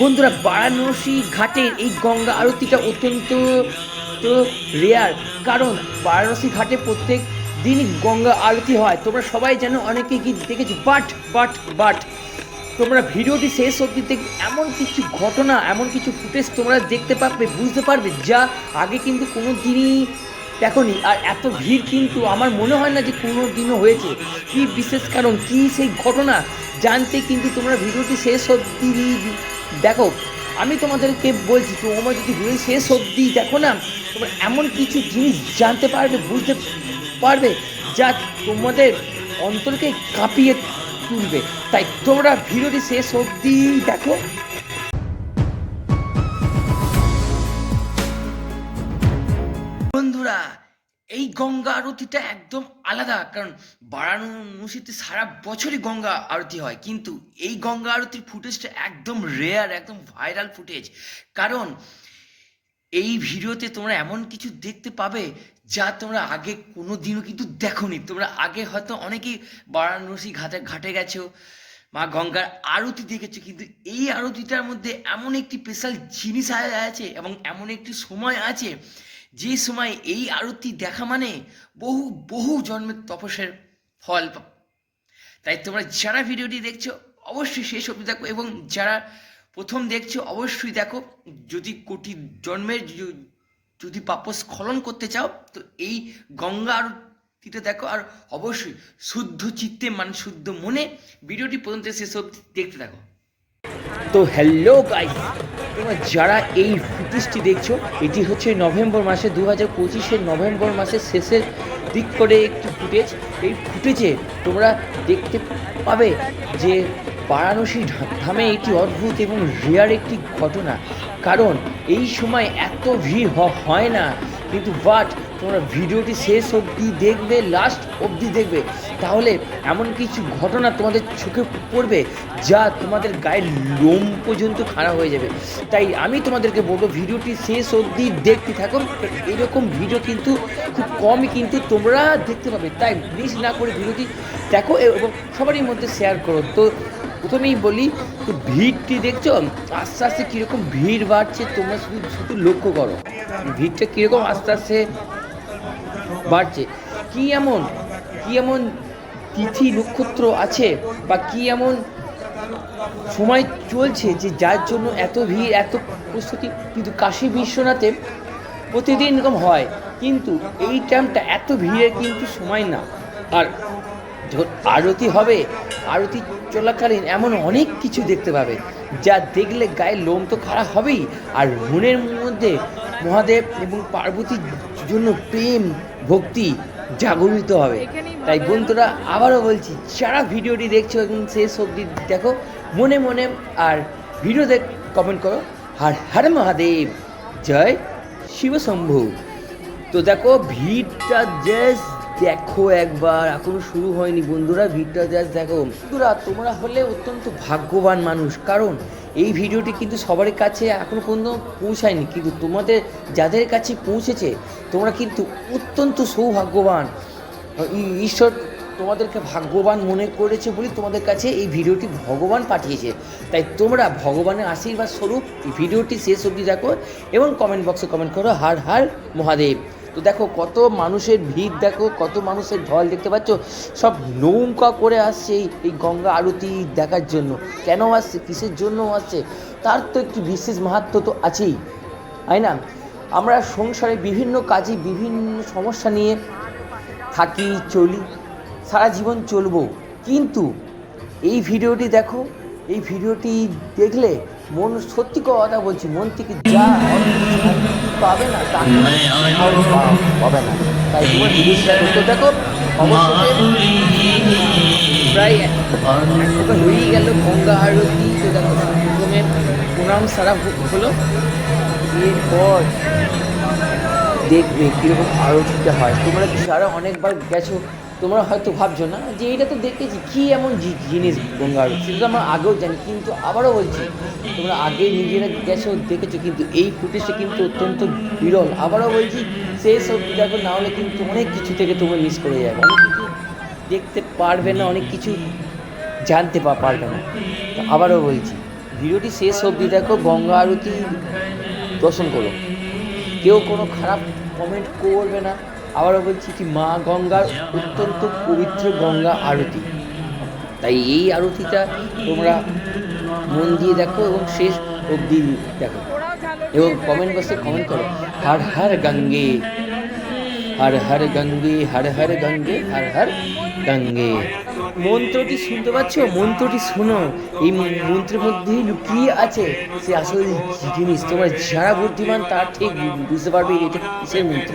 বন্ধুরা বারাণসী ঘাটের এই গঙ্গা আরতিটা অত্যন্ত তো রেয়ার কারণ বারাণসী ঘাটে প্রত্যেক দিনই গঙ্গা আরতি হয়। তোমরা সবাই জানো অনেকে কি দেখেছ, বাট বাট বাট। তোমরা ভিডিওটি শেষ অবধি দেখ, এমন কিছু ঘটনা, এমন কিছু ফুটেজ তোমরা দেখতে পাবে বুঝতে পারবে, যা আগে কিন্তু কোনো দিনই দেখনি। আর এত ভিড় কিন্তু আমার মনে হয় না যে কোনো দিনও হয়েছে। কি বিশেষ কারণ, কি সেই ঘটনা, জানতে কিন্তু তোমরা ভিডিওটি শেষ অবধি দেখো, আমি তোমাদেরকে বলছি তোমরা যদি ভিডিও শেষ অব্দি দেখো না, তোমরা এমন কিছু জিনিস জানতে পারবে, বুঝতে পারবে যা তোমাদের অন্তরকে কাঁপিয়ে তুলবে। তাই তোমরা ভিডিওটি শেষ অবধি দেখো। গঙ্গা আরতিটা একদম আলাদা, কারণ বারাণসীতে সারা বছরই গঙ্গা আরতি হয়, কিন্তু এই গঙ্গা আরতির ফুটেজটা একদম রেয়ার একদম ভাইরাল ফুটেজ। কারণ এই ভিডিওতে তোমরা এমন কিছু দেখতে পাবে যা তোমরা আগে কোনো দিনও কিন্তু দেখোনি। তোমরা আগে হয়তো অনেকেই বারাণসী ঘাটে ঘাটে গেছো, মা গঙ্গার আরতি দেখেছ, কিন্তু এই আরতিটার মধ্যে এমন একটি স্পেশাল জিনিস আছে এবং এমন একটি সময় আছে যে সময় এই আরতি দেখা মানে বহু বহু জন্মের তপসের ফল তাই তোমরা যারা ভিডিওটি দেখছ, অবশ্যই শেষ অবধি দেখো এবং যারা প্রথম দেখছ, অবশ্যই দেখো, যদি কোটি জন্মের যদি পাপ স্খলন করতে চাও, তো এই গঙ্গা আরতিটা দেখো। আর অবশ্যই শুদ্ধ চিত্তে মানে শুদ্ধ মনে ভিডিওটি পর্যন্ত শেষ অবধি দেখতে থাকো। তো হ্যালো গাইস তোমরা যারা এই ফুটেজটি দেখছ, এটি হচ্ছে নভেম্বর মাসে দু হাজার পঁচিশের নভেম্বর মাসের শেষের দিক করে একটি ফুটেজ। এই ফুটেজে তোমরা দেখতে পাবে যে বারাণসী ধামে একটি অদ্ভুত এবং রেয়ার একটি ঘটনা। কারণ এই সময় এত ভিড় হয় না, কিন্তু বাট তোমরা ভিডিওটি শেষ অবধি দেখবে লাস্ট অবধি দেখবে। তাহলে এমন কিছু ঘটনা তোমাদের চোখে পড়বে যা তোমাদের গায়ের লোম পর্যন্ত খারাপ হয়ে যাবে। তাই আমি তোমাদেরকে বলব, ভিডিওটি শেষ অবধি দেখতে থাকো। এরকম ভিডিও কিন্তু খুব কমই কিন্তু তোমরা দেখতে পাবে। তাই মিস না করে ভিডিওটি দেখো এবং সবারই মধ্যে শেয়ার করো। তো প্রথমেই বলি, তো ভিড়টি দেখছ? আস্তে আস্তে কীরকম ভিড় বাড়ছে তোমরা শুধু শুধু লক্ষ্য করো। ভিড়টা কীরকম? আস্তে আস্তে বাড়ছে। কি এমন কি এমন তিথি নক্ষত্র আছে বা কি এমন সময় চলছে যে যার জন্য এত ভিড়, এত প্রস্তুতি? কিন্তু কাশী বিশ্বনাথে প্রতিদিন এরকম হয়। কিন্তু এই টাইমটা এত ভিড়ের কিন্তু সময় না। আর আরতি হবে, আরতি চলাকালীন এমন অনেক কিছু দেখতে পাবে। যা দেখলে গায়ের লোম তো খারাপ হবেই। আর মনের মধ্যে মহাদেব এবং পার্বতীর জন্য প্রেম ভক্তি জাগরিত হবে। তাই বন্ধুরা আবারও বলছি যারা ভিডিওটি দেখছ এবং শেষ অবধি দেখো মনে মনে আর ভিডিও দেখ কমেন্ট করো। হর হর মহাদেব জয় শিবশম্ভু। তো দেখো ভিড়টা জাস্ট দেখো একবার এখনও শুরু হয়নি বন্ধুরা ভিড়টা জাস্ট দেখো। বন্ধুরা তোমরা হলে অত্যন্ত ভাগ্যবান মানুষ কারণ এই ভিডিওটি কিন্তু সবার কাছে এখনও পর্যন্ত পৌঁছায়নি। কিন্তু তোমাদের যাদের কাছে পৌঁছেছে, তোমরা কিন্তু অত্যন্ত সৌভাগ্যবান। ঈশ্বর তোমাদেরকে ভাগ্যবান মনে করেছে বলে তোমাদের কাছে এই ভিডিওটি ভগবান পাঠিয়েছে। তাই তোমরা ভগবানের আশীর্বাদ স্বরূপ এই ভিডিওটি শেষ অবধি দেখো এবং কমেন্ট বক্সে কমেন্ট করো, হার হার মহাদেব। তো দেখো কত মানুষের ভিড়, দেখো কত মানুষের ঢল দেখতে পাচ্ছ। সব নৌকা করে আসছে এই- গঙ্গা আরতি দেখার জন্য। কেন আসছে? কিসের জন্য আসছে? তার তো একটি বিশেষ মাহাত্ম তো আছেই, তাই না? আমরা সংসারে বিভিন্ন কাজে বিভিন্ন সমস্যা নিয়ে থাকি, চলি, সারা জীবন চলবো। কিন্তু এই ভিডিওটি দেখো, এই ভিডিওটি দেখলে মন সত্যি কথা বলছি মন থেকে যা পাবে না তা পা- পাবে না তাই তোমার ভিডিওটি দেখো তো দেখো অবশ্যই প্রায় হয়েই গেল গঙ্গা আরতি তো দেখো প্রথমে প্রণাম সারা হলো। এরপর দেখবে কীরকম আরতিটা হয়। তোমরা যারা অনেকবার গেছো? তোমরা হয়তো ভাবছ না যে এটা তো দেখেছি, কী এমন জিনিস গঙ্গা সেটা তো আমরা আগেও জানি, কিন্তু আবারও বলছি, তোমরা আগে নিজেরা গেছো, দেখেছ, কিন্তু এই ফুটেজটা কিন্তু অত্যন্ত বিরল। আবারও বলছি সেই সব দেখো, না হলে কিন্তু অনেক কিছু থেকে তোমরা মিস করে যাবে। অনেক কিছু দেখতে পারবে না, অনেক কিছু জানতে পারবে না। আবারও বলছি, ভিডিওটি শেষ অবধি দেখো, গঙ্গা আরতি দর্শন করো। কেউ কোনো খারাপ কমেন্ট করবে না। আবারও বলছি কি, মা গঙ্গার অত্যন্ত পবিত্র গঙ্গা আরতি। তাই এই আরতিটা তোমরা মন দিয়ে দেখো এবং শেষ অবধি দেখো। এবং কমেন্ট বক্সে কমেন্ট করো, হর হর গঙ্গে, হর হর গঙ্গে, হর হর গঙ্গে, হর হর গঙ্গে। মন্ত্রটি শুনতে পাচ্ছ? মন্ত্রটি শোনো। এই মন্ত্রের মধ্যেই লুকিয়ে আছে সে আসল জিনিস। তোমার যারা বুদ্ধিমান, তার ঠিক বুঝতে পারবে এটা কিসের মন্ত্র।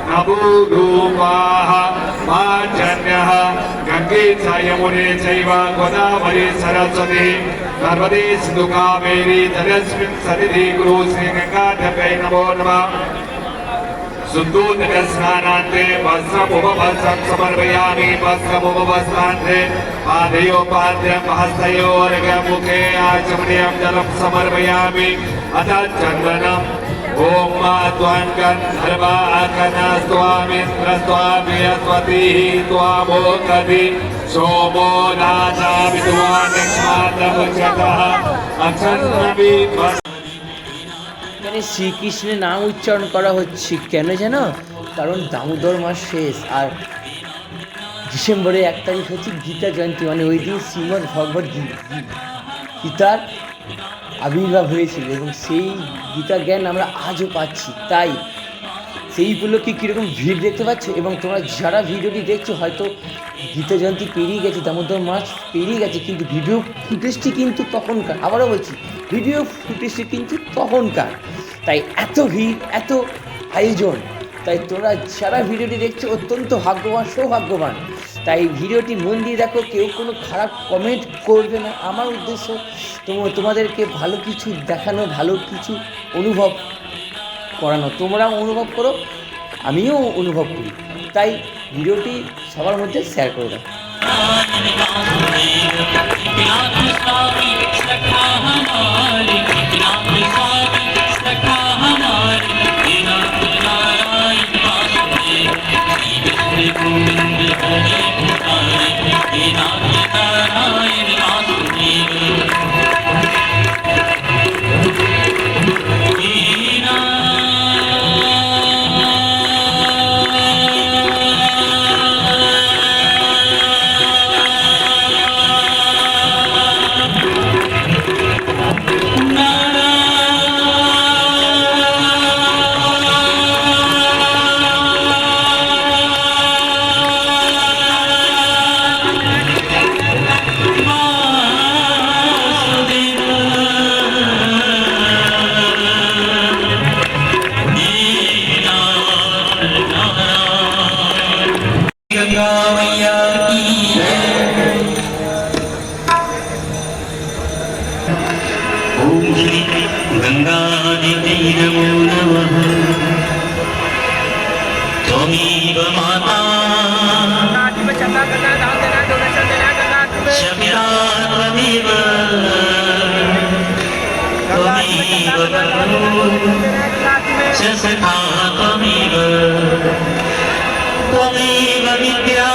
नभूरूपाः माचन्यः गङ्गे च यमुने चैव गोदावरी सरस्वती। नर्मदे सिन्धु कावेरी जलस्मिन् सन्निधि गुरु श्रीगङ्गाधपे नमो नमः। सुन्दूतकस्नानान्ते वस्त्रमुपवस्त्रं समर्पयामि। वस्त्रमुपवस्त्रान्ते पादयोपाद्यं हस्तयोर्गमुखे आचमनीयं जलं समर्पयामि। अथ चन्दनम् ॐ मा त्वां गन्धर्वाकनस्त्वामिन्द्रस्त्वाभियस्वतीः त्वामोकति सोमो राजा विद्वान् अक्षन्नवि এখানে শ্রীকৃষ্ণের নাম উচ্চারণ করা হচ্ছে কেন জানো কারণ দামোদর মাস শেষ আর ডিসেম্বরে এক তারিখ হচ্ছে গীতা জয়ন্তী মানে ওই দিন শ্রীমদ্ ভগবত গী- গী- গীতার আবির্ভাব হয়েছিল এবং সেই গীতা জ্ঞান আমরা আজও পাচ্ছি। তাই সেই উপলক্ষে কীরকম ভিড় দেখতে পাচ্ছ এবং তোমরা যারা ভিডিওটি দেখছ হয়তো গীতা জয়ন্তী পেরিয়ে গেছে, দামোদর মাস পেরিয়ে গেছে, কিন্তু ভিডিও ফুটেজটি কিন্তু তখনকার। আবারও বলছি, ভিডিও ফুটেজটি কিন্তু তখনকার। তাই এত ভিড়, এত আয়োজন। তাই তোমরা যারা ভিডিওটি দেখছ অত্যন্ত ভাগ্যবান, সৌভাগ্যবান। তাই ভিডিওটি মন দিয়ে দেখো, কেউ কোনো খারাপ কমেন্ট করবে না। আমার উদ্দেশ্য তোম- তোমাদেরকে ভালো কিছু দেখানো, ভালো কিছু অনুভব করানো। তোমরাও অনুভব করো, আমিও অনুভব করি। তাই ভিডিওটি সবার মধ্যে শেয়ার করে দাও। ॐ श्री गङ्गादिते नमो नमः त्वमेव माता शमिरा त्वमेव त्वमेव बलो च सखा त्वमेव त्वमेव विद्या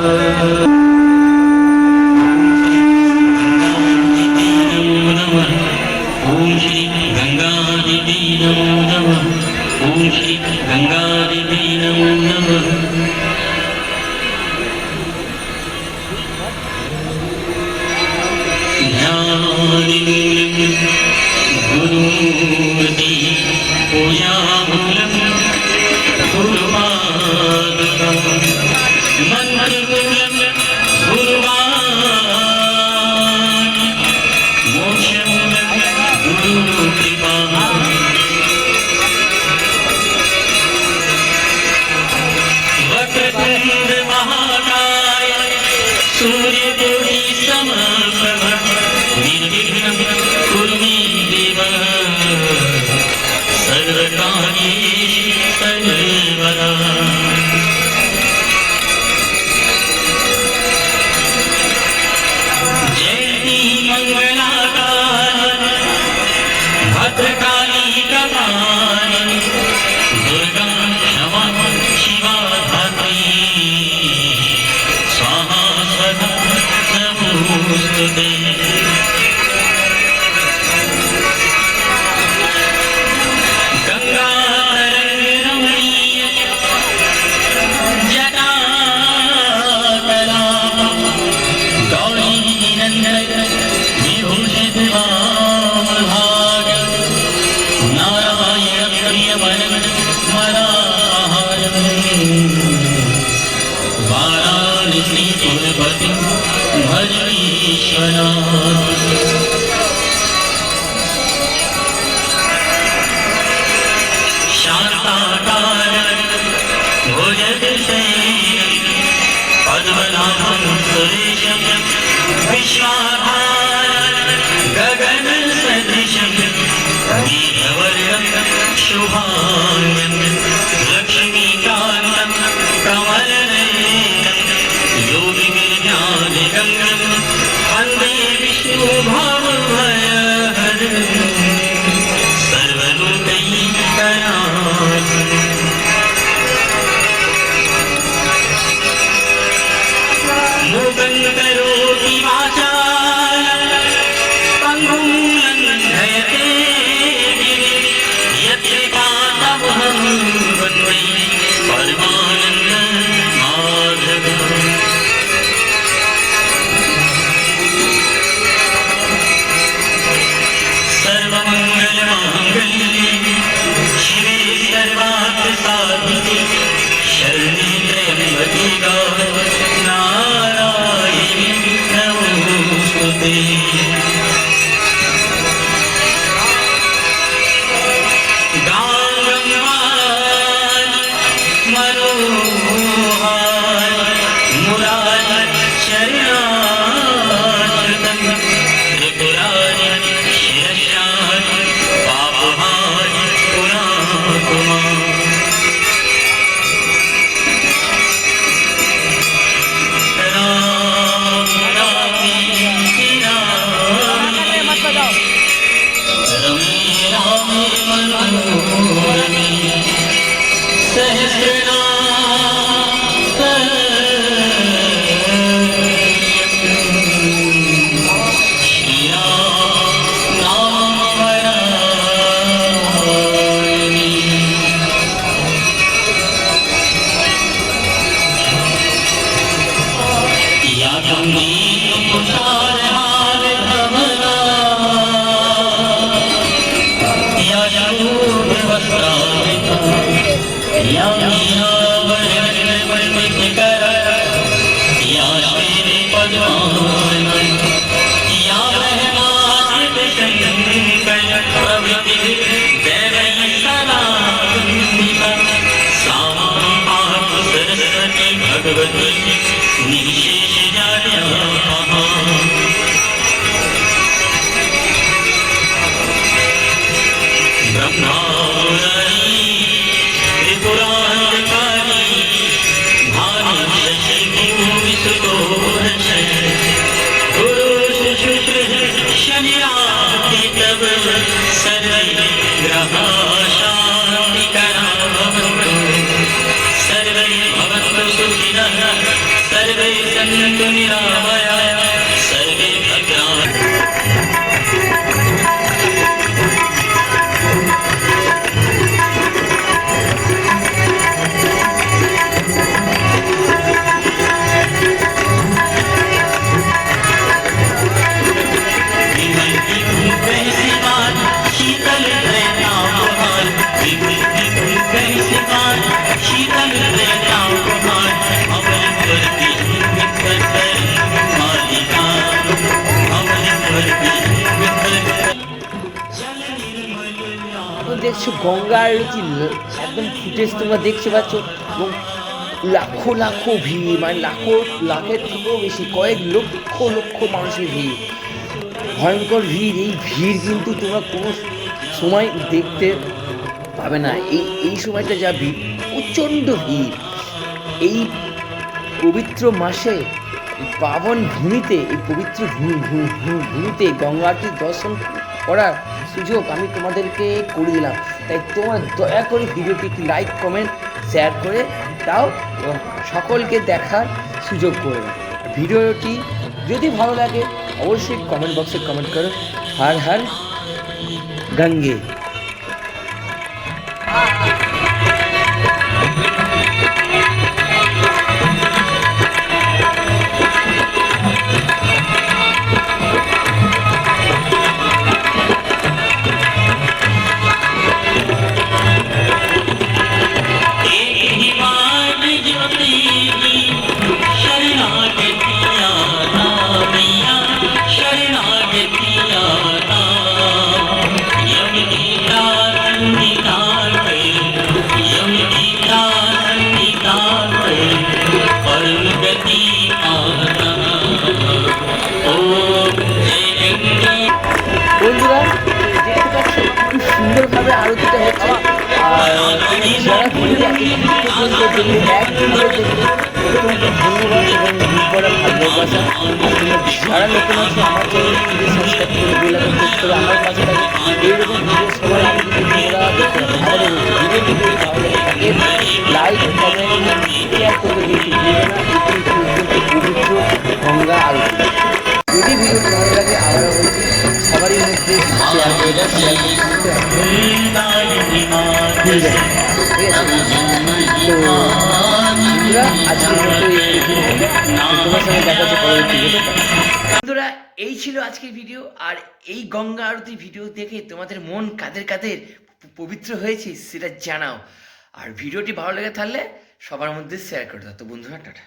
त्वमेव Це гестрина. शरीराती तब सरल रहा शांति करा भवतु सर्वे भवन्तु सुखिनः सर्वे सन्तु निरामय গঙ্গা আরতি একদম ফুটেজ তোমরা দেখতে পাচ্ছ, এবং লাখো লাখো ভিড় মানে লাখো, লাখের থেকেও বেশি, কয়েক লক্ষ লক্ষ মানুষের ভিড়। ভয়ঙ্কর ভিড়, এই ভিড় কিন্তু তোমরা কোনো সময় দেখতে পাবে না। এই এই সময়টা যা ভিড়, প্রচণ্ড ভিড়। এই পবিত্র মাসে পাবন ভূমিতে, এই পবিত্র ভূমিতে গঙ্গাটির দর্শন করার সুযোগ আমি তোমাদেরকে করে দিলাম। তাই তোমরা দয়া করে ভিডিওটি একটি লাইক কমেন্ট শেয়ার করে তাও সকলকে দেখার সুযোগ করে ভিডিওটি যদি ভালো লাগে, অবশ্যই কমেন্ট বক্সে কমেন্ট করো। হার হার, গঙ্গে। যারা নতুন আছো পাশে থাকে এইরকম ভিডিও সবার আগে যদি ভিডিও ভালো থাকে লাইক যদি সবারই মধ্যে শেয়ার করে দাও ভুল যাবে ঠিক আছে তো বন্ধুরা আজকের এই তোমার সঙ্গে দেখা হচ্ছে পরবর্তী বন্ধুরা এই ছিল আজকের ভিডিও আর এই গঙ্গা আরতি ভিডিও দেখে তোমাদের মন কাদের কাদের পবিত্র হয়েছে সেটা জানাও। আর ভিডিওটি ভালো লেগে থাকলে সবার মধ্যে শেয়ার করে দাও। তো বন্ধুরা টাটা।